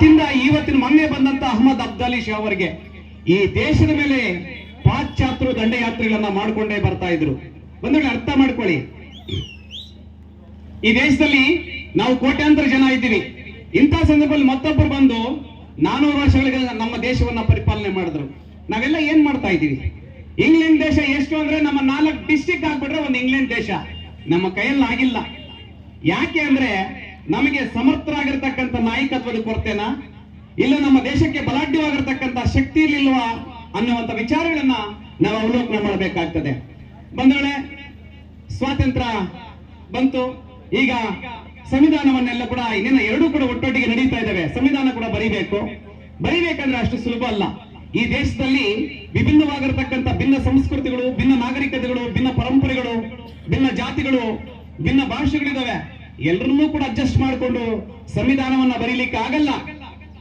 ಅವತ್ತಿಂದ ಇವತ್ತಿನ ಮೊನ್ನೆ ಬಂದಂತ ಅಹಮದ್ ಅಬ್ದಾಲಿ ಶಾ ಅವರಿಗೆ ಈ ದೇಶದ ಮೇಲೆ ಪಾಶ್ಚಾತ್ಯರು ದಂಡಯಾತ್ರೆಗಳನ್ನ ಮಾಡ್ಕೊಂಡೇ ಬರ್ತಾ ಇದ್ರು. ವೇಳೆ ಅರ್ಥ ಮಾಡ್ಕೊಳ್ಳಿ. ಈ ದೇಶದಲ್ಲಿ ನಾವು ಕೋಟ್ಯಾಂತರ ಜನ ಇದ್ದೀವಿ. ಇಂಥ ಸಂದರ್ಭದಲ್ಲಿ ಮತ್ತೊಬ್ಬರು ಬಂದು ನಾನೂರು ವರ್ಷಗಳಿಗೆ ನಮ್ಮ ದೇಶವನ್ನ ಪರಿಪಾಲನೆ ಮಾಡಿದ್ರು. ನಾವೆಲ್ಲ ಏನ್ ಮಾಡ್ತಾ ಇದ್ದೀವಿ? ಇಂಗ್ಲೆಂಡ್ ದೇಶ ಎಷ್ಟು ಅಂದ್ರೆ ನಮ್ಮ ನಾಲ್ಕು ಡಿಸ್ಟಿಕ್ ಆಗ್ಬಿಟ್ರೆ ಒಂದು ಇಂಗ್ಲೆಂಡ್ ದೇಶ. ನಮ್ಮ ಕೈಯಲ್ಲಿ ಆಗಿಲ್ಲ. ಯಾಕೆ ಅಂದ್ರೆ ನಮಗೆ ಸಮರ್ಥರಾಗಿರ್ತಕ್ಕಂಥ ನಾಯಕತ್ವದ ಕೊರತೆನಾ? ಇಲ್ಲ ನಮ್ಮ ದೇಶಕ್ಕೆ ಬಲಾಢ್ಯವಾಗಿರ್ತಕ್ಕಂಥ ಶಕ್ತಿ ಇರ್ಲಿಲ್ವಾ ಅನ್ನುವಂಥ ವಿಚಾರಗಳನ್ನ ನಾವು ಅವಲೋಕನ ಮಾಡಬೇಕಾಗ್ತದೆ. ಬಂಧುಗಳೇ, ಸ್ವಾತಂತ್ರ್ಯ ಬಂತು. ಈಗ ಸಂವಿಧಾನವನ್ನೆಲ್ಲ ಕೂಡ ಇನ್ನೇನ ಎರಡೂ ಕೂಡ ಒಟ್ಟೊಟ್ಟಿಗೆ ನಡೀತಾ ಇದ್ದಾವೆ. ಸಂವಿಧಾನ ಕೂಡ ಬರೀಬೇಕು. ಬರೀಬೇಕಂದ್ರೆ ಅಷ್ಟು ಸುಲಭ ಅಲ್ಲ. ಈ ದೇಶದಲ್ಲಿ ವಿಭಿನ್ನವಾಗಿರ್ತಕ್ಕಂಥ ಭಿನ್ನ ಸಂಸ್ಕೃತಿಗಳು, ಭಿನ್ನ ನಾಗರಿಕತೆಗಳು, ಭಿನ್ನ ಪರಂಪರೆಗಳು, ಭಿನ್ನ ಜಾತಿಗಳು, ಭಿನ್ನ ಭಾಷೆಗಳಿದಾವೆ. ಎಲ್ಲರನ್ನೂ ಕೂಡ ಅಡ್ಜಸ್ಟ್ ಮಾಡಿಕೊಂಡು ಸಂವಿಧಾನವನ್ನ ಬರೀಲಿಕ್ಕೆ ಆಗಲ್ಲ.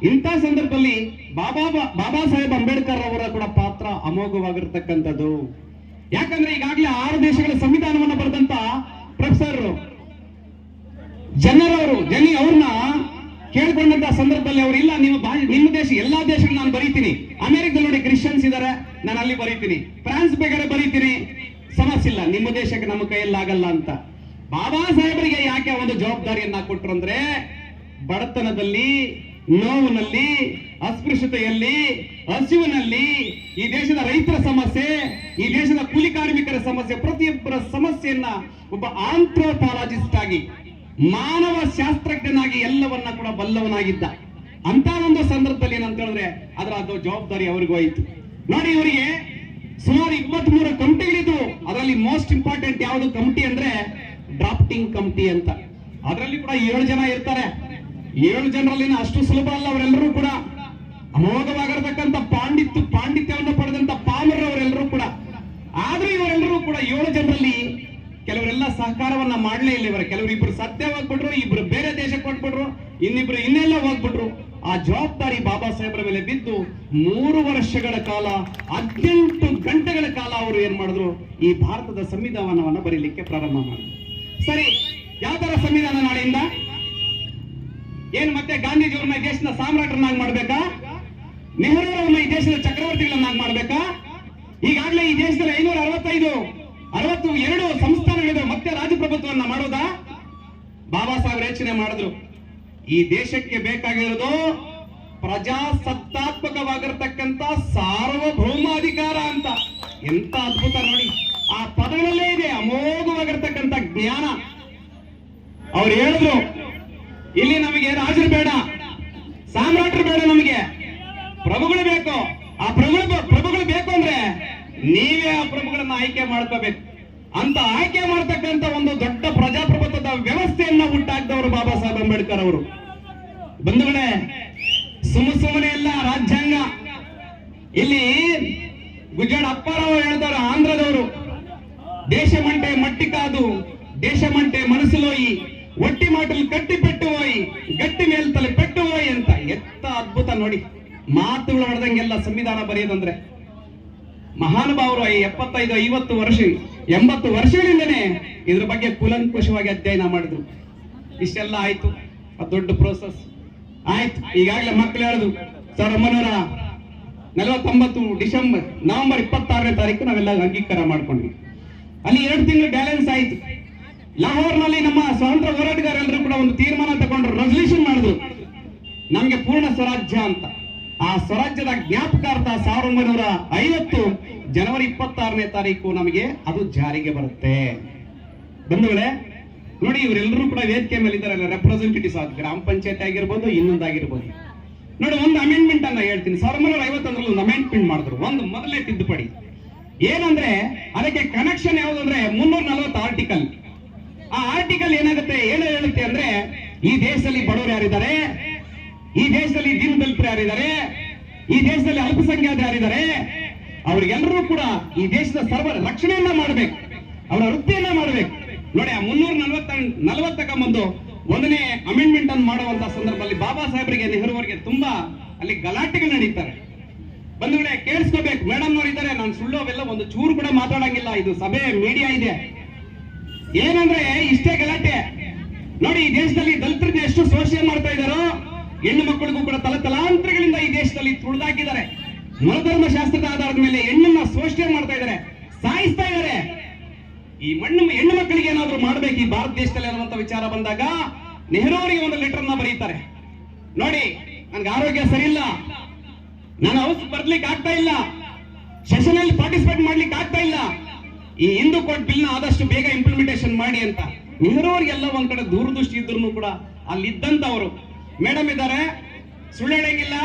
ಇಂಥ ಸಂದರ್ಭದಲ್ಲಿ ಬಾಬಾ ಬಾಬಾ ಸಾಹೇಬ್ ಅಂಬೇಡ್ಕರ್ ಅವರ ಕೂಡ ಪಾತ್ರ ಅಮೋಘವಾಗಿರ್ತಕ್ಕಂಥದ್ದು. ಯಾಕಂದ್ರೆ ಈಗಾಗಲೇ ಆರು ದೇಶಗಳ ಸಂವಿಧಾನವನ್ನ ಬರೆದಂತ ಪ್ರೊಫೆಸರ್ ಜನರವರು ಜನಿ ಅವ್ರನ್ನ ಕೇಳ್ಕೊಂಡಂತ ಸಂದರ್ಭದಲ್ಲಿ ಅವ್ರು ಇಲ್ಲ, ನೀವು ನಿಮ್ಮ ದೇಶ, ಎಲ್ಲಾ ದೇಶಗಳು ನಾನು ಬರೀತೀನಿ. ಅಮೆರಿಕದಲ್ಲಿ ನೋಡಿ ಕ್ರಿಶ್ಚಿಯನ್ಸ್ ಇದಾರೆ, ನಾನು ಅಲ್ಲಿ ಬರೀತೀನಿ. ಫ್ರಾನ್ಸ್ ಬೇಕಾದ್ರೆ ಬರೀತೀನಿ. ಸಮಸ್ಯೆ ಇಲ್ಲ, ನಿಮ್ಮ ದೇಶಕ್ಕೆ ನಮ್ಮ ಕೈಯಲ್ಲಿ ಆಗಲ್ಲ ಅಂತ. ಬಾಬಾ ಸಾಹೇಬರಿಗೆ ಯಾಕೆ ಒಂದು ಜವಾಬ್ದಾರಿಯನ್ನ ಕೊಟ್ರು ಅಂದ್ರೆ ಬಡತನದಲ್ಲಿ, ನೋವಿನಲ್ಲಿ, ಅಸ್ಪೃಶ್ಯತೆಯಲ್ಲಿ, ಹಸಿವಿನಲ್ಲಿ ಈ ದೇಶದ ರೈತರ ಸಮಸ್ಯೆ, ಈ ದೇಶದ ಕೂಲಿ ಕಾರ್ಮಿಕರ ಸಮಸ್ಯೆ, ಪ್ರತಿಯೊಬ್ಬರ ಸಮಸ್ಯೆಯನ್ನ ಒಬ್ಬ ಆಂಥ್ರೋಪಾಲಜಿಸ್ಟ್ ಆಗಿ, ಮಾನವ ಶಾಸ್ತ್ರಜ್ಞನಾಗಿ ಎಲ್ಲವನ್ನ ಕೂಡ ಬಲ್ಲವನಾಗಿದ್ದ. ಅಂತ ಒಂದು ಸಂದರ್ಭದಲ್ಲಿ ಏನಂತ ಹೇಳಿದ್ರೆ, ಅದರ ಅದು ಜವಾಬ್ದಾರಿ ಅವರಿಗೂ ಆಯ್ತು. ನೋಡಿ ಇವರಿಗೆ ಸುಮಾರು ಇಪ್ಪತ್ತ್ ಮೂರು ಕಮಿಟಿಗಳಿದ್ವು ಅದರಲ್ಲಿ ಮೋಸ್ಟ್ ಇಂಪಾರ್ಟೆಂಟ್ ಯಾವುದು ಕಮಿಟಿ ಅಂದ್ರೆ ಡ್ರಾಫ್ಟಿಂಗ್ ಕಮಿಟಿ ಅಂತ. ಅದರಲ್ಲಿ ಕೂಡ ಏಳು ಜನ ಇರ್ತಾರೆ. ಏಳು ಜನರಲ್ಲಿ ಅಷ್ಟು ಸುಲಭ ಅಲ್ಲ ಅವರೆಲ್ಲರೂ ಕೂಡ. ಅಮೋಘವಾಗಿರತಕ್ಕಂಥ ಪಾಂಡಿತ್ಯ, ಪಾಂಡಿತ್ಯವನ್ನು ಪಡೆದಂತ ಪಾಮರ್ ಅವರೆಲ್ಲರೂ ಕೂಡ. ಆದ್ರೂ ಇವರೆಲ್ಲರೂ ಕೂಡ ಏಳು ಜನರಲ್ಲಿ ಕೆಲವರೆಲ್ಲ ಸಹಕಾರವನ್ನ ಮಾಡಲೇ ಇಲ್ಲ ಇವರ. ಕೆಲವರು ಇಬ್ರು ಸತ್ಯ ಹೋಗ್ಬಿಟ್ರು ಇಬ್ರು ಬೇರೆ ದೇಶಕ್ಕೆ ಕೊಟ್ಬಿಟ್ರು ಇನ್ನಿಬ್ರು ಇನ್ನೆಲ್ಲ ಹೋಗ್ಬಿಟ್ರು ಆ ಜವಾಬ್ದಾರಿ ಬಾಬಾ ಸಾಹೇಬ್ರ ಮೇಲೆ ಬಿದ್ದು ಮೂರು ವರ್ಷಗಳ ಕಾಲ, ಹದಿನೆಂಟು ಗಂಟೆಗಳ ಕಾಲ ಅವರು ಏನ್ ಮಾಡಿದ್ರು? ಈ ಭಾರತದ ಸಂವಿಧಾನವನ್ನ ಬರೀಲಿಕ್ಕೆ ಪ್ರಾರಂಭ ಮಾಡಿದ್ರು. ಸರಿ, ಯಾವ ತರ ಸಂವಿಧಾನ ನಾಳೆಯಿಂದ? ಏನ್ ಮತ್ತೆ ಗಾಂಧೀಜಿಯವ್ರನ್ನ ಈ ದೇಶದ ಸಾಮ್ರಾಟರನ್ನಾಗಿ ಮಾಡ್ಬೇಕಾ? ನೆಹರೂರವ್ರನ್ನ ಈ ದೇಶದ ಚಕ್ರವರ್ತಿಗಳನ್ನಾಗಿ ಮಾಡ್ಬೇಕಾ? ಈಗಾಗಲೇ ಈ ದೇಶದಲ್ಲಿ ಐನೂರ ಅರವತ್ತೈದು, ಅರವತ್ತು ಎರಡು ಸಂಸ್ಥಾನಗಳಿದೆ ಮತ್ತೆ ರಾಜಪ್ರಭುತ್ವವನ್ನ ಮಾಡೋದಾ? ಬಾಬಾ ಸಾಹೇಬ್ ರಚನೆ ಮಾಡಿದ್ರು. ಈ ದೇಶಕ್ಕೆ ಬೇಕಾಗಿರೋದು ಪ್ರಜಾಸತ್ತಾತ್ಮಕವಾಗಿರ್ತಕ್ಕಂಥ ಸಾರ್ವಭೌಮಾಧಿಕಾರ ಅಂತ. ಎಂತ ಅದ್ಭುತ ನೋಡಿ. ಆ ಪದಗಳಲ್ಲೇ ಇದೆ ಅಮೋಘವಾಗಿರ್ತಕ್ಕಂಥ ಜ್ಞಾನ. ಅವ್ರು ಹೇಳಿದ್ರು, ಇಲ್ಲಿ ನಮಗೆ ರಾಜರು ಬೇಡ, ಸಾಮ್ರಾಟರು ಬೇಡ ನಮಗೆ, ಪ್ರಭುಗಳು ಬೇಕು. ಆ ಪ್ರಭುಗಳು ಪ್ರಭುಗಳು ಬೇಕು ಅಂದ್ರೆ ನೀವೇ ಆ ಪ್ರಭುಗಳನ್ನ ಆಯ್ಕೆ ಮಾಡ್ಕೋಬೇಕು. ಅಂತ ಆಯ್ಕೆ ಮಾಡ್ತಕ್ಕಂಥ ಒಂದು ದೊಡ್ಡ ಪ್ರಜಾಪ್ರಭುತ್ವದ ವ್ಯವಸ್ಥೆಯನ್ನ ಹುಟ್ಟಾಕ್ದವರು ಬಾಬಾ ಸಾಹೇಬ್ ಅಂಬೇಡ್ಕರ್ ಅವರು. ಬಂಧುಗಳೇ, ಸುಮ್ಮ ಸುಮ್ಮನೆ ಎಲ್ಲ ರಾಜ್ಯಾಂಗ. ಇಲ್ಲಿ ಗುಜರಾತ್ ಅಪ್ಪಾರಾವ್ ಹೇಳ್ತಾರೆ ಆಂಧ್ರದವರು. దేశమంటే మట్టి కాదు దేశమంటే మనసులోయి ఒట్టి మాటలు కట్టి పెట్టుపోయి గట్టి ಪೆಟ್ಟು పెట్టుపోయి ಅಂತ ಎತ್ತ ಅದ್ಭುತ ನೋಡಿ. ಮಾತುಗಳು ಹೊಡೆದಂಗೆಲ್ಲ ಸಂವಿಧಾನ ಬರೆಯದಂದ್ರೆ. ಮಹಾನುಭಾವರು ಎಪ್ಪತ್ತೈದು, ಐವತ್ತು ವರ್ಷ, ಎಂಬತ್ತು ವರ್ಷಗಳಿಂದನೇ ಇದ್ರ ಬಗ್ಗೆ ಕುಲಂಕುಷವಾಗಿ ಅಧ್ಯಯನ ಮಾಡಿದ್ರು. ಇಷ್ಟೆಲ್ಲ ಆಯ್ತು. ದೊಡ್ಡ ಪ್ರೋಸೆಸ್ ಆಯ್ತು. ಈಗಾಗಲೇ ಮಕ್ಕಳು ಹೇಳುದು ಸಾವಿರದ ಒಂಬೈನೂರ ನಲವತ್ತೊಂಬತ್ತು ಡಿಸೆಂಬರ್, ನವೆಂಬರ್ ಇಪ್ಪತ್ತಾರನೇ ತಾರೀಕು ನಾವೆಲ್ಲ ಅಂಗೀಕಾರ ಮಾಡ್ಕೊಂಡ್ವಿ. ಅಲ್ಲಿ ಎರಡು ತಿಂಗಳು ಬ್ಯಾಲೆನ್ಸ್ ಆಯ್ತು. ಲಾಹೋರ್ನಲ್ಲಿ ನಮ್ಮ ಸ್ವಾತಂತ್ರ್ಯ ಹೋರಾಟಗಾರರೆಲ್ಲರೂ ಕೂಡ ಒಂದು ತೀರ್ಮಾನ ತಗೊಂಡ್ರು ರೆಸಲ್ಯೂಷನ್ ಮಾಡಿದ್ರು. ನಮ್ಗೆ ಪೂರ್ಣ ಸ್ವರಾಜ್ಯ ಅಂತ. ಆ ಸ್ವರಾಜ್ಯದ ಜ್ಞಾಪಕಾರ್ಥ ಸಾವಿರದ ಒಂಬೈನೂರ ಐವತ್ತು ಜನವರಿ ಇಪ್ಪತ್ತಾರನೇ ತಾರೀಕು ನಮಗೆ ಅದು ಜಾರಿಗೆ ಬರುತ್ತೆ. ಬಂಧುಗಳೇ, ನೋಡಿ ಇವರೆಲ್ಲರೂ ಕೂಡ ವೇದಿಕೆ ಮೇಲೆ ಇದ್ದಾರೆ ರೆಪ್ರೆಸೆಂಟೇಟಿವ್ಸ್ ಆದ ಗ್ರಾಮ ಪಂಚಾಯತ್ ಆಗಿರ್ಬೋದು ಇನ್ನೊಂದಾಗಿರ್ಬೋದು ನೋಡಿ ಒಂದು ಅಮೆಂಡ್ಮೆಂಟ್ ಅನ್ನ ಹೇಳ್ತೀನಿ. ಸಾವಿರದ ಒಂಬೈನೂರ ಐವತ್ತೊಂದರಲ್ಲಿ ಒಂದು ಅಮೆಂಡ್ಮೆಂಟ್ ಮಾಡಿದ್ರು. ಒಂದು ಮೊದಲೇ ತಿದ್ದುಪಡಿ. ಏನಂದ್ರೆ ಅದಕ್ಕೆ ಕನೆಕ್ಷನ್ ಯಾವುದು ಅಂದ್ರೆ ಮುನ್ನೂರ ನಲವತ್ತು ಆರ್ಟಿಕಲ್ ಆ ಆರ್ಟಿಕಲ್ ಏನಾಗುತ್ತೆ? ಏನು ಹೇಳುತ್ತೆ ಅಂದ್ರೆ, ಈ ದೇಶದಲ್ಲಿ ಬಡವರು ಯಾರಿದ್ದಾರೆ? ಈ ದೇಶದಲ್ಲಿ ದೀನ ದಲಿತರು ಯಾರಿದ್ದಾರೆ? ಈ ದೇಶದಲ್ಲಿ ಅಲ್ಪಸಂಖ್ಯಾತರು ಯಾರಿದ್ದಾರೆ? ಅವ್ರಿಗೆಲ್ಲರೂ ಕೂಡ ಈ ದೇಶದ ಸರ್ವ ರಕ್ಷಣೆಯನ್ನ ಮಾಡಬೇಕು. ಅವರ ವೃತ್ತಿಯನ್ನ ಮಾಡಬೇಕು. ನೋಡಿ, ಆ ಮುನ್ನೂರ ನಲವತ್ತ, ನಲವತ್ತಕ್ಕ ಬಂದು ಒಂದನೇ ಅಮೆಂಡ್ಮೆಂಟ್ ಅನ್ನು ಮಾಡುವಂತ ಸಂದರ್ಭದಲ್ಲಿ ಬಾಬಾ ಸಾಹೇಬರಿಗೆ ನೆಹರು ಅವರಿಗೆ ತುಂಬಾ ಅಲ್ಲಿ ಗಲಾಟೆಗಳು ನಡೀತಾರೆ. ಬಂಧುಗಳೇ, ಕೇಳಿಸ್ಕೋಬೇಕು. ಮೇಡಮ್ ಇದ್ದಾರೆ. ನಾನು ಸುಳ್ಳು ಅವೆಲ್ಲ ಒಂದು ಚೂರು ಕೂಡ ಮಾತಾಡಂಗಿಲ್ಲ. ಇದು ಸಭೆ ಮೀಡಿಯಾ ಇದೆ. ಏನಂದ್ರೆ ಇಷ್ಟೇ ಗಲಾಟೆ. ನೋಡಿ, ಈ ದೇಶದಲ್ಲಿ ದಲಿತರಿಗೆ ಎಷ್ಟು ಶೋಷಣೆ ಮಾಡ್ತಾ ಇದ್ದಾರೋ, ಹೆಣ್ಣು ಮಕ್ಕಳಿಗೂ ಕೂಡ ತಲತಲಾಂತರಗಳಿಂದ ಈ ದೇಶದಲ್ಲಿ ತುಳಿದಾಕಿದ್ದಾರೆ. ಮನಧರ್ಮ ಶಾಸ್ತ್ರದ ಆಧಾರದ ಮೇಲೆ ಹೆಣ್ಣನ್ನ ಶೋಷಣೆ ಮಾಡ್ತಾ ಇದ್ದಾರೆ. ಸಾಯಿಸ್ತಾ ಇದ್ದಾರೆ. ಈ ಮಣ್ಣು, ಹೆಣ್ಣು ಮಕ್ಕಳಿಗೆ ಏನಾದ್ರೂ ಮಾಡ್ಬೇಕು ಈ ಭಾರತ ದೇಶದಲ್ಲಿ ಅನ್ನುವಂತ ವಿಚಾರ ಬಂದಾಗ ನೆಹರೂ ಅವರಿಗೆ ಒಂದು ಲೆಟರ್ ಬರೀತಾರೆ. ನೋಡಿ, ನನ್ಗೆ ಆರೋಗ್ಯ ಸರಿ ಇಲ್ಲ ನಾನು ಹೌಸ್ ಬರ್ಲಿಕ್ಕೆ ಆಗ್ತಾ ಇಲ್ಲ. ಸೆಷನ್ ಅಲ್ಲಿ ಪಾರ್ಟಿಸಿಪೇಟ್ ಮಾಡ್ಲಿಕ್ಕೆ ಆಗ್ತಾ ಇಲ್ಲ. ಈ ಹಿಂದೂ ಕೋರ್ಟ್ ಬಿಲ್ನ ಆದಷ್ಟು ಬೇಗ ಇಂಪ್ಲಿಮೆಂಟೇಷನ್ ಮಾಡಿ ಅಂತ. ನೆಹರು ಅವರಿಗೆಲ್ಲ ಒಂದ್ ಕಡೆ ದೂರದೃಷ್ಟಿ ಇದ್ರು ಕೂಡ ಅಲ್ಲಿ ಇದ್ದಂತವರು ಮೇಡಮ್ ಇದ್ದಾರೆ. ಸುಳ್ಳು ಹೇಳಂಗಿಲ್ಲ.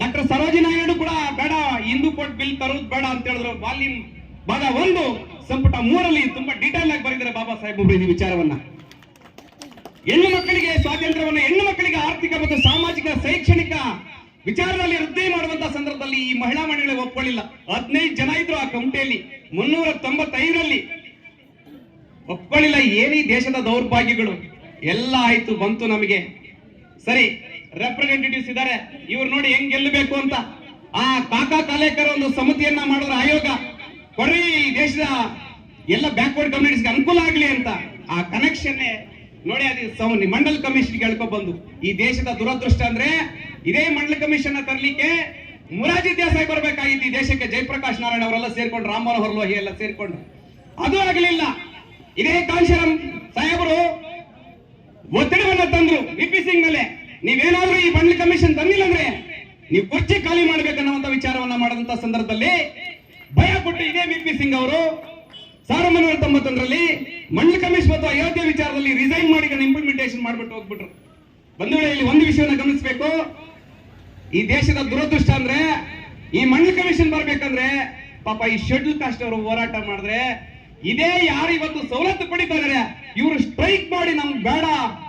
ಡಾಕ್ಟರ್ ಸರೋಜಿ ನಾಯ್ಡು ಕೂಡ ಬೇಡ, ಹಿಂದೂ ಕೋರ್ಟ್ ಬಿಲ್ ತರೋದು ಬೇಡ ಅಂತ ಹೇಳಿದ್ರು. ವಾಲ್ಯೂಮ್ ಭಾಗ ಒಂದು, ಸಂಪುಟ ಮೂರಲ್ಲಿ ತುಂಬಾ ಡೀಟೇಲ್ ಆಗಿ ಬರೆದಿದ್ದಾರೆ ಬಾಬಾ ಸಾಹೇಬ್ ಒಬ್ರು ಈ ವಿಚಾರವನ್ನ. ಹೆಣ್ಣು ಮಕ್ಕಳಿಗೆ ಸ್ವಾತಂತ್ರ್ಯವನ್ನು, ಹೆಣ್ಣು ಮಕ್ಕಳಿಗೆ ಆರ್ಥಿಕ ಮತ್ತು ಸಾಮಾಜಿಕ, ಶೈಕ್ಷಣಿಕ ವಿಚಾರದಲ್ಲಿ ವೃದ್ಧಿ ಮಾಡುವಂತಹ ಸಂದರ್ಭದಲ್ಲಿ ಈ ಮಹಿಳಾ ಮಂಡಳಿ ಒಪ್ಕೊಳ್ಳಿಲ್ಲ. ಹದಿನೈದು ಜನ ಇದ್ರು ಆ ಕಮಿಟಿಯಲ್ಲಿ ಮುನ್ನೂರ ತೊಂಬತ್ತೈದರಲ್ಲಿ ಒಪ್ಕೊಳ್ಳಿಲ್ಲ ಏನಿ ದೇಶದ ದೌರ್ಭಾಗ್ಯಗಳು. ಎಲ್ಲ ಆಯ್ತು, ಬಂತು ನಮಗೆ. ಸರಿ ರೆಪ್ರೆಸೆಂಟೇಟಿವ್ಸ್ ಇದ್ದಾರೆ. ಇವ್ರು ನೋಡಿ ಹೆಂಗ್ ಗೆಲ್ಲಬೇಕು ಅಂತ. ಆ ಕಾಕಾ ಕಾಲೇಕರ ಒಂದು ಸಮಿತಿಯನ್ನ ಮಾಡಿದ್ರ ಆಯೋಗ, ಕೊಡ್ರಿ ಈ ದೇಶದ ಎಲ್ಲ ಬ್ಯಾಕ್ವರ್ಡ್ ಕಮ್ಯುನಿಟೀಸ್ಗೆ ಅನುಕೂಲ ಆಗ್ಲಿ ಅಂತ. ಆ ಕನೆಕ್ಷನ್ ನೋಡಿ ಅದು ಮಂಡಲ್ ಕಮಿಷನ್ ಕೇಳ್ಕೊ ಬಂದು. ಈ ದೇಶದ ದುರದೃಷ್ಟ ಅಂದ್ರೆ ಇದೇ ಮಂಡಲ ಕಮಿಷನ್ ತರಲಿಕ್ಕೆ ಮುರಾಜಿ ದೇಸಾಯಿ ಬರಬೇಕಾಗಿತ್ತು ಈ ದೇಶಕ್ಕೆ ಜಯಪ್ರಕಾಶ್ ನಾರಾಯಣ ಅವರೆಲ್ಲ ಸೇರ್ಕೊಂಡು, ರಾಮ್ ಮನೋಹರ್ ಲೋಹಿ ಎಲ್ಲ ಸೇರ್ಕೊಂಡು. ಅದು ಆಗಲಿಲ್ಲ. ಇದೇ ಕಾಂಶರಾಮ್ ಸಾಹೇಬರು ಒತ್ತಡವನ್ನ ತಂದ್ರು ವಿಪಿ ಸಿಂಗ್ ಮೇಲೆ ನೀವೇನಾದ್ರೂ ಈ ಮಂಡಳಿ ಕಮಿಷನ್ ತಂದಿಲ್ಲ ಅಂದ್ರೆ ನೀವು ಕುರ್ಚಿ ಖಾಲಿ ಮಾಡ್ಬೇಕನ್ನುವಂತ ವಿಚಾರವನ್ನ ಮಾಡಿದಂತ ಸಂದರ್ಭದಲ್ಲಿ ಭಯ ಕೊಟ್ಟು ಇದೇ ವಿಪಿ ಸಿಂಗ್ ಅವರು ಸಾವಿರದ ಒಂಬೈನೂರ ತೊಂಬತ್ತೊಂದರಲ್ಲಿ ಮಂಡಳಿ ಕಮಿಷನ್ ಮತ್ತು ಅಯೋಧ್ಯೆ ವಿಚಾರದಲ್ಲಿ ರಿಸೈನ್ ಮಾಡಿ ಇಂಪ್ಲಿಮೆಂಟೇಷನ್ ಮಾಡ್ಬಿಟ್ಟು ಹೋಗ್ಬಿಟ್ರು. ಬಂಧುಗಳೇ, ಇಲ್ಲಿ ಒಂದು ವಿಷಯವನ್ನ ಗಮನಿಸಬೇಕು. ಈ ದೇಶದ ದುರದೃಷ್ಟ ಅಂದ್ರೆ ಈ ಮಣ್ಣು ಕಮಿಷನ್ ಬರ್ಬೇಕಂದ್ರೆ ಪಾಪ ಈ ಶೆಡ್ಯೂಲ್ ಕಾಸ್ಟ್ ಅವರು ಹೋರಾಟ ಮಾಡಿದ್ರೆ ಇದೇ ಯಾರು ಇವತ್ತು ಸವಲತ್ತು ಪಡಿತಾ ಇದಾರೆ, ಇವರು ಸ್ಟ್ರೈಕ್ ಮಾಡಿ ನಮ್ಗೆ ಬೇಡ,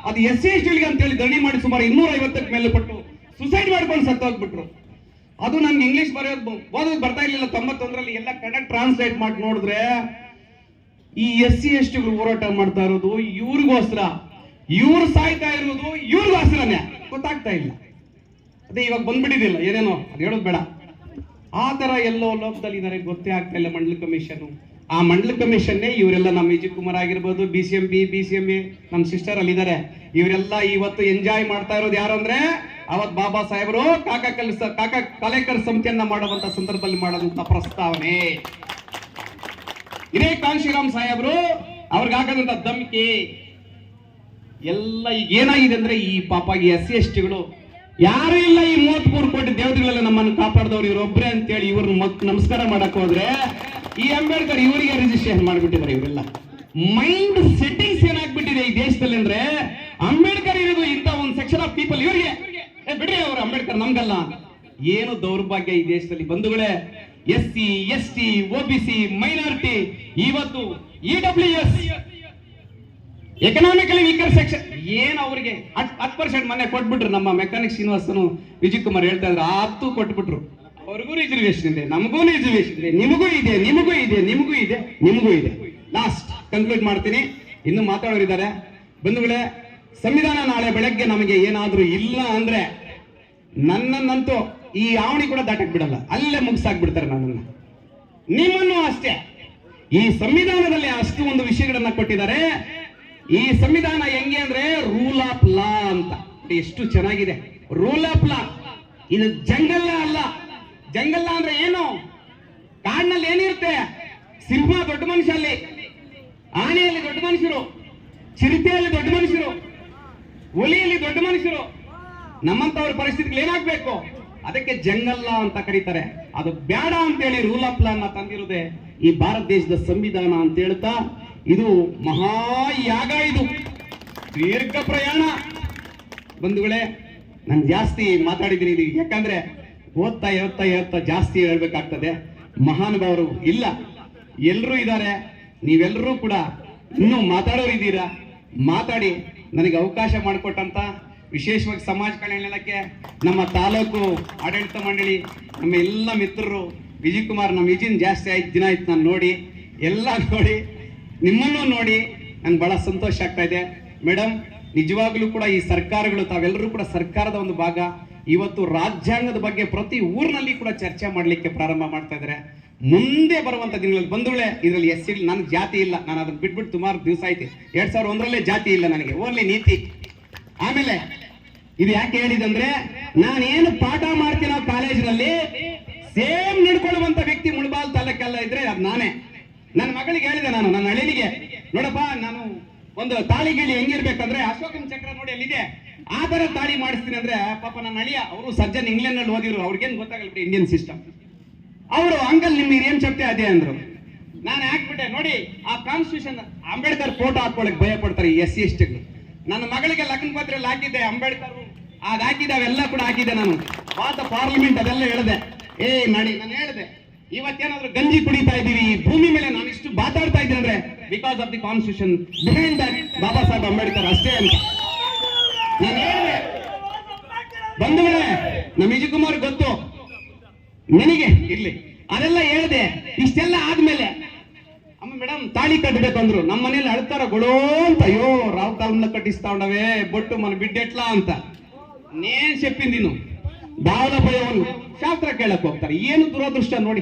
ಅದು ಎಸ್ ಸಿ ಎಸ್ ಅಂತ ಹೇಳಿ ಧರಣಿ ಮಾಡಿ ಸುಮಾರು ಇನ್ನೂರ ಐವತ್ತಕ್ಕೆ ಮೇಲೆ ಪಟ್ಟು ಸುಸೈಡ್ ಮಾಡ್ಕೊಂಡು ಸತ್ತೋಗ್ಬಿಟ್ರು. ಅದು ನಮ್ಗೆ ಇಂಗ್ಲಿಷ್ ಬರೆಯೋದು ಓದೋದು ಬರ್ತಾ ಇರ್ಲಿಲ್ಲ, ತೊಂಬತ್ತೊಂದರಲ್ಲಿ ಎಲ್ಲ ಕನ್ನಡ ಟ್ರಾನ್ಸ್ಲೇಟ್ ಮಾಡಿ ನೋಡಿದ್ರೆ ಈ ಎಸ್ ಸಿ ಎಸ್ ಟಿಗಳು ಹೋರಾಟ ಮಾಡ್ತಾ ಇರೋದು ಇವ್ರಿಗೋಸ್ಕರ. ಇವ್ರು ಸಾಯ್ತಾ ಇರೋದು ಇವ್ರಿಗೋಸ್ಕರನೇ. ಗೊತ್ತಾಗ್ತಾ ಇಲ್ಲ. ಅದೇ ಇವಾಗ ಬಂದ್ಬಿಟ್ಟಿದ್ದಿಲ್ಲ, ಏನೇನೋ, ಅದು ಹೇಳೋದು ಬೇಡ. ಆ ಥರ ಎಲ್ಲೋ ಲೋಕದಲ್ಲಿ ಇದಾರೆ, ಗೊತ್ತೇ ಆಗ್ತಾ ಇಲ್ಲ ಮಂಡಲ ಕಮಿಷನ್ ಆ ಮಂಡಲ ಕಮಿಷನ್ನೇ ಇವರೆಲ್ಲ ನಮ್ಮ ವಿಜಯ್ ಕುಮಾರ್ ಆಗಿರ್ಬೋದು, B C M, B B C M, A, ನಮ್ಮ ಸಿಸ್ಟರ್ ಅಲ್ಲಿ ಇದಾರೆ. ಇವರೆಲ್ಲ ಇವತ್ತು ಎಂಜಾಯ್ ಮಾಡ್ತಾ ಇರೋದು ಯಾರು ಅಂದ್ರೆ, ಅವತ್ ಬಾಬಾ ಸಾಹೇಬರು ಕಾಕ ಕಲಿಸ, ಕಾಕಾ ಕಲೆಕರ್ ಸಮಿತಿಯನ್ನ ಮಾಡುವಂತ ಸಂದರ್ಭದಲ್ಲಿ ಮಾಡುವಂತ ಪ್ರಸ್ತಾವನೆ. ಇದೇ ಕಾಂಶಿರಾಮ್ ಸಾಹೇಬರು ಅವ್ರಿಗಾಗದಂತ ಧಮ್ಕಿ. ಎಲ್ಲ ಈಗ ಏನಾಗಿದೆ ಅಂದ್ರೆ ಈ ಪಾಪ ಈ ಎಸ್ ಸಿ ಎಸ್ ಟಿಗಳು ಯಾರು ಇಲ್ಲ ಈ ಮೂವತ್ಮೂರು ಕೋಟಿ ದೇವತೆಗಳೆಲ್ಲ ನಮ್ಮನ್ನು ಕಾಪಾಡಿದವ್ರು ಇವರೊಬ್ಬರೇ ಅಂತೇಳಿ ಇವ್ರನ್ನ ಮಕ್ ನಮಸ್ಕಾರ ಮಾಡಕ್ ಹೋದ್ರೆ ಈ ಅಂಬೇಡ್ಕರ್ ಇವರಿಗೆ ರಿಜಿಸ್ಟ್ರೇಷನ್ ಮಾಡಿಬಿಟ್ಟಿದ್ದಾರೆ ಇವರೆಲ್ಲ. ಮೈಂಡ್ ಸೆಟ್ಟಿಂಗ್ಸ್ ಏನಾಗ್ಬಿಟ್ಟಿದೆ ಈ ದೇಶದಲ್ಲಿ ಅಂದ್ರೆ ಅಂಬೇಡ್ಕರ್ ಇರೋದು ಇಂಥ ಒಂದು ಸೆಕ್ಷನ್ ಆಫ್ ಪೀಪಲ್ ಇವರಿಗೆ. ಬಿಡ್ರಿ ಅವರು ಅಂಬೇಡ್ಕರ್ ನಮ್ಗಲ್ಲ. ಏನು ದೌರ್ಭಾಗ್ಯ ಈ ದೇಶದಲ್ಲಿ ಬಂಧುಗಳೇ. S C S T OBC minority, ಇವತ್ತು E W S economically weaker section ಏನು ಅವರಿಗೆ? ಹತ್ತು ಪರ್ಸೆಂಟ್ ಮೊನ್ನೆ ಕೊಟ್ಬಿಟ್ರು ನಮ್ಮ ಮೆಕ್ಯಾನಿಕ್ ಶ್ರೀನಿವಾಸನು ವಿಜಯ್ ಕುಮಾರ್ ಹೇಳ್ತಾ ಇದ್ರು, ಆ ಹತ್ತು ಕೊಟ್ಬಿಟ್ರು. ಅವ್ರಿಗೂ ರಿಸರ್ವೇಶನ್ ಇದೆ, ನಮಗೂ ರಿಸರ್ವೇಶನ್ ಇದೆ, ನಿಮಗೂ ಇದೆ ನಿಮಗೂ ಇದೆ ನಿಮಗೂ ಇದೆ ನಿಮಗೂ ಇದೆ. ಲಾಸ್ಟ್ ಕನ್ಕ್ಲೂಡ್ ಮಾಡ್ತೀನಿ. ಇನ್ನು ಮಾತಾಡೋರಿದ್ದಾರೆ. ಬಂಧುಗಳೇ, ಸಂವಿಧಾನ ನಾಳೆ ಬೆಳಗ್ಗೆ ನಮಗೆ ಏನಾದರೂ ಇಲ್ಲ ಅಂದ್ರೆ ನನ್ನನ್ನಂತೂ ಈ ಆವಣಿ ಕೂಡ ದಾಟಕ್ ಬಿಡಲ್ಲ. ಅಲ್ಲೇ ಮುಗಿಸಾಕ್ಬಿಡ್ತಾರೆ ನನ್ನನ್ನು. ನಿಮ್ಮನ್ನು ಅಷ್ಟೇ. ಈ ಸಂವಿಧಾನದಲ್ಲಿ ಅಷ್ಟು ಒಂದು ವಿಷಯಗಳನ್ನ ಕೊಟ್ಟಿದ್ದಾರೆ. ಈ ಸಂವಿಧಾನ ಹೆಂಗೆ ಅಂದ್ರೆ ರೂಲ್ ಆಫ್ ಲಾ ಅಂತ. ಎಷ್ಟು ಚೆನ್ನಾಗಿದೆ. ರೂಲ್ ಆಫ್ ಲಾ ಇದು ಜಂಗಲ್ಲ ಅಲ್ಲ. ಜಂಗಲ್ಲ ಅಂದ್ರೆ ಏನು? ಕಾಡಿನಲ್ಲಿ ಏನಿರುತ್ತೆ? ಸಿಂಹ ದೊಡ್ಡ ಮನುಷ್ಯ ಅಲ್ಲಿ ಆನೆಯಲ್ಲಿ ದೊಡ್ಡ ಮನುಷ್ಯರು. ಚಿರತೆಯಲ್ಲಿ ದೊಡ್ಡ ಮನುಷ್ಯರು. ಹುಲಿಯಲ್ಲಿ ದೊಡ್ಡ ಮನುಷ್ಯರು. ನಮ್ಮಂತವ್ರ ಪರಿಸ್ಥಿತಿಗಳು ಏನಾಗ್ಬೇಕು? ಅದಕ್ಕೆ ಜಂಗಲ್ಲ ಅಂತ ಕರೀತಾರೆ. ಅದು ಬೇಡ ಅಂತೇಳಿ ರೂಲ್ ಆಫ್ ಲಾ ಅನ್ನ ತಂದಿರೋದೆ ಈ ಭಾರತ ದೇಶದ ಸಂವಿಧಾನ ಅಂತ ಹೇಳ್ತಾ ಇದು ಮಹಾಯಾಗ ಇದು. ದೀರ್ಘ ಪ್ರಯಾಣ. ಬಂಧುಗಳೇ, ನಾನು ಜಾಸ್ತಿ ಮಾತಾಡಿದ್ದೀನಿ ಇದು ಯಾಕಂದ್ರೆ ಓದ್ತಾ ಹೇಳ್ತಾ ಹೇಳ್ತಾ ಜಾಸ್ತಿ ಹೇಳ್ಬೇಕಾಗ್ತದೆ. ಮಹಾನುಭಾವರು ಇಲ್ಲ. ಎಲ್ಲರೂ ಇದ್ದಾರೆ. ನೀವೆಲ್ಲರೂ ಕೂಡ ಇನ್ನೂ ಮಾತಾಡೋರು ಇದ್ದೀರಾ? ಮಾತಾಡಿ. ನನಗೆ ಅವಕಾಶ ಮಾಡಿಕೊಟ್ಟಂತ ವಿಶೇಷವಾಗಿ ಸಮಾಜ ಕಲ್ಯಾಣ ಇಲಾಖೆ, ನಮ್ಮ ತಾಲೂಕು ಆಡಳಿತ ಮಂಡಳಿ, ನಮ್ಮ ಎಲ್ಲ ಮಿತ್ರರು, ವಿಜಯ್ ಕುಮಾರ್ ನಮ್ಮ ವಿಜಿನ್ ಜಾಸ್ತಿ ಆಯ್ತು, ದಿನ ಆಯ್ತು, ನಾನು ನೋಡಿ. ಎಲ್ಲ ನೋಡಿ ನಿಮ್ಮನ್ನು ನೋಡಿ ನಂಗೆ ಬಹಳ ಸಂತೋಷ ಆಗ್ತಾ ಇದೆ. ಮೇಡಮ್ ನಿಜವಾಗ್ಲೂ ಕೂಡ ಈ ಸರ್ಕಾರಗಳು, ತಾವೆಲ್ಲರೂ ಕೂಡ ಸರ್ಕಾರದ ಒಂದು ಭಾಗ. ಇವತ್ತು ರಾಜ್ಯಾಂಗದ ಬಗ್ಗೆ ಪ್ರತಿ ಊರಿನಲ್ಲಿ ಕೂಡ ಚರ್ಚೆ ಮಾಡಲಿಕ್ಕೆ ಪ್ರಾರಂಭ ಮಾಡ್ತಾ ಇದ್ದಾರೆ. ಮುಂದೆ ಬರುವಂತ ದಿನಗಳಲ್ಲಿ ಬಂಧುಗಳೇ, ಇದರಲ್ಲಿ ಎಸ್ ಇಲ್ಲ ನನಗೆ ಜಾತಿ ಇಲ್ಲ. ನಾನು ಅದನ್ನ ಬಿಟ್ಬಿಟ್ಟು ಸುಮಾರು ದಿವಸ ಆಯ್ತು. ಎರಡ್ ಸಾವಿರದ ಒಂದರಲ್ಲೇ ಜಾತಿ ಇಲ್ಲ ನನಗೆ. ಓನ್ಲಿ ನೀತಿ. ಆಮೇಲೆ ಇದು ಯಾಕೆ ಹೇಳಿದಂದ್ರೆ ನಾನೇನು ಪಾಠ ಮಾಡ್ತೀನೋ ಕಾಲೇಜಿನಲ್ಲಿ ಸೇಮ್ ನಡ್ಕೊಳ್ಳುವಂತ ವ್ಯಕ್ತಿ ಮುಳಬಾಲ್ ತಾಲೂಕಲ್ಲ ಇದ್ರೆ ಅದು ನಾನೇ. ನನ್ನ ಮಗಳಿಗೆ ಹೇಳಿದೆ ನಾನು, ನನ್ನ ಅಳಿಲಿಗೆ. ನೋಡಪ್ಪ, ನಾನು ಒಂದು ತಾಳಿ ಗಿಳಿ ಹೆಂಗಿರ್ಬೇಕಂದ್ರೆ ಅಶೋಕನ ಚಕ್ರ ನೋಡಿ ಅಲ್ಲಿದೆ ಆ ತರ ತಾಳಿ ಮಾಡಿಸ್ತೀನಿ ಅಂದ್ರೆ, ಪಾಪ ನನ್ನ ಅಳಿಯ, ಅವರು ಸಜ್ಜನ್ ಇಂಗ್ಲೆಂಡ್ನಲ್ಲಿ ಓದಿದ್ರು, ಅವ್ರಿಗೇನು ಗೊತ್ತಾಗಲ್ಲ ಬಿಡಿ ಇಂಡಿಯನ್ ಸಿಸ್ಟಮ್ ಅವರು, ಅಂಕಲ್, ನಿಮ್ಗೆ ಏನ್ ಶಕ್ತಿ ಅದೇ ಅಂದ್ರು. ನಾನು ಹಾಕ್ಬಿಟ್ಟೆ ನೋಡಿ, ಆ ಕಾನ್ಸ್ಟಿಟ್ಯೂಷನ್ ಅಂಬೇಡ್ಕರ್ ಫೋಟೋ ಹಾಕೊಳ್ಳಕ್ ಭಯ ಪಡ್ತಾರೆ ಎಸ್ ಸಿ ಎಸ್ಟಿಗಳು. ನನ್ನ ಮಗಳಿಗೆ ಲಗ್ನ ಪತ್ರೆಯಲ್ಲಿ ಹಾಕಿದ್ದೆ, ಅಂಬೇಡ್ಕರ್. ಅದ್ ಹಾಕಿದ್ದೆ, ಅವೆಲ್ಲ ಕೂಡ ಹಾಕಿದ್ದೆ ನಾನು. ವಾದ ಪಾರ್ಲಿಮೆಂಟ್ ಅದೆಲ್ಲ ಹೇಳಿದೆ. ಏ ನಡಿ, ನಾನು ಹೇಳಿದೆ. ಇವತ್ತೇನಾದ್ರೂ ಗಂಜಿ ಕುಡಿತಾ ಇದೀವಿ ಭೂಮಿ ಮೇಲೆ ನಾನು ಇಷ್ಟು ಮಾತಾಡ್ತಾ ಇದ್ದೀನಿ ಅಂದ್ರೆ because of the constitution behind that Baba Saheb Ambedkar ಅಷ್ಟೇ ಅಂತ. ಬಂಧುಗಳೇ, ನಮ್ಮ ವಿಜಯಕುಮಾರ್ ಗೊತ್ತು. ನಿನಗೆ, ಇರ್ಲಿ. ಅದೆಲ್ಲ ಹೇಳಿದೆ. ಇಷ್ಟೆಲ್ಲ ಆದ್ಮೇಲೆ, ಅಮ್ಮ ಮೇಡಮ್ ತಾಳಿ ಕಟ್ಟಬೇಕು ಅಂದ್ರು ನಮ್ಮ ಮನೇಲಿ ಅಳ್ತಾರ, ಗೊಳೋ ಅಂತ. ಅಯ್ಯೋ, ರಾವ್ ತಾಳ್ಮನ್ನ ಕಟ್ಟಿಸ್ತಾವೇ ಬೊಟ್ಟು ಮನ ಬಿಡ್ಡೆಟ್ಲಾ ಅಂತ. ನೇನ್ ಚೆಪ್ಪಿಂದಿ ನೀನು? ಬಾವಲ ಭಯವನ್ನು ಶಾಸ್ತ್ರ ಕೇಳಕ್ ಹೋಗ್ತಾರೆ. ಏನು ದುರದೃಷ್ಟ ನೋಡಿ.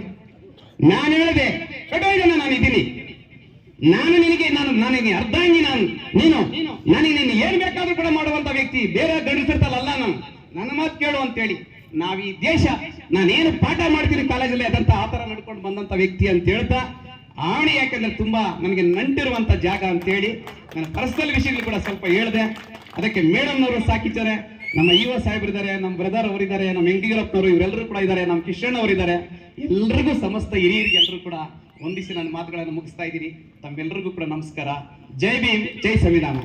ನಾನು ಹೇಳಿದೆ ಕಟ್ಟೋಯ್ದ ನಾನಿದ್ದೀನಿ. ನಾನು ನಿನಗೆ ನಾನು ನನಗೆ ಅರ್ಧಾಂಗಿ ನಾನು. ನೀನು ನನಗೆ ನಿನ್ನ ಏನ್ ಬೇಕಾದ್ರೂ ಕೂಡ ಮಾಡುವಂತ ವ್ಯಕ್ತಿ ಬೇರೆ ಗಂಡಿಸಿರ್ತಲ್ಲ ಅಲ್ಲ ನಾನು. ನನ್ನ ಮಾತು ಕೇಳು ಅಂತೇಳಿ. ನಾವ್ ಈ ದೇಶ ನಾನೇನು ಪಾಠ ಮಾಡ್ತೀನಿ ಕಾಲೇಜಲ್ಲಿ ಅದಂತ ಆತರ ತರ ನಡ್ಕೊಂಡು ಬಂದಂತ ವ್ಯಕ್ತಿ ಅಂತ ಹೇಳ್ತಾ ಆಣಿ ಯಾಕಂದ್ರೆ ತುಂಬಾ ನನಗೆ ನಂಟಿರುವಂತ ಜಾಗ ಅಂತ ಹೇಳಿ ನನ್ನ ಪರ್ಸನಲ್ ವಿಷಯಗಳು ಕೂಡ ಸ್ವಲ್ಪ ಹೇಳಿದೆ. ಅದಕ್ಕೆ ಮೇಡಮ್ನವರು ಸಾಕಿದ್ದಾರೆ ನಮ್ಮ ಯುವ ಸಾಹೇಬರಿದ್ದಾರೆ ನಮ್ಮ ಬ್ರದರ್ ಅವರಿದ್ದಾರೆ ನಮ್ಮ ಹೆಂಗಿಗರಪ್ಪನವರು ಇವರೆಲ್ಲರೂ ಕೂಡ ಇದ್ದಾರೆ ನಮ್ಮ ಕಿಶನ್ ಅವರಿದ್ದಾರೆ. ಎಲ್ರಿಗೂ ಸಮಸ್ತ ಹಿರಿಯರಿಗೆ ಎಲ್ಲರೂ ಕೂಡ ಒಂದಿಸಿ ನನ್ನ ಮಾತುಗಳನ್ನು ಮುಗಿಸ್ತಾ ಇದ್ದೀನಿ. ತಮ್ಮೆಲ್ಲರಿಗೂ ಕೂಡ ನಮಸ್ಕಾರ. ಜೈ ಭೀಮ್ ಜೈ ಸಂವಿಧಾನ.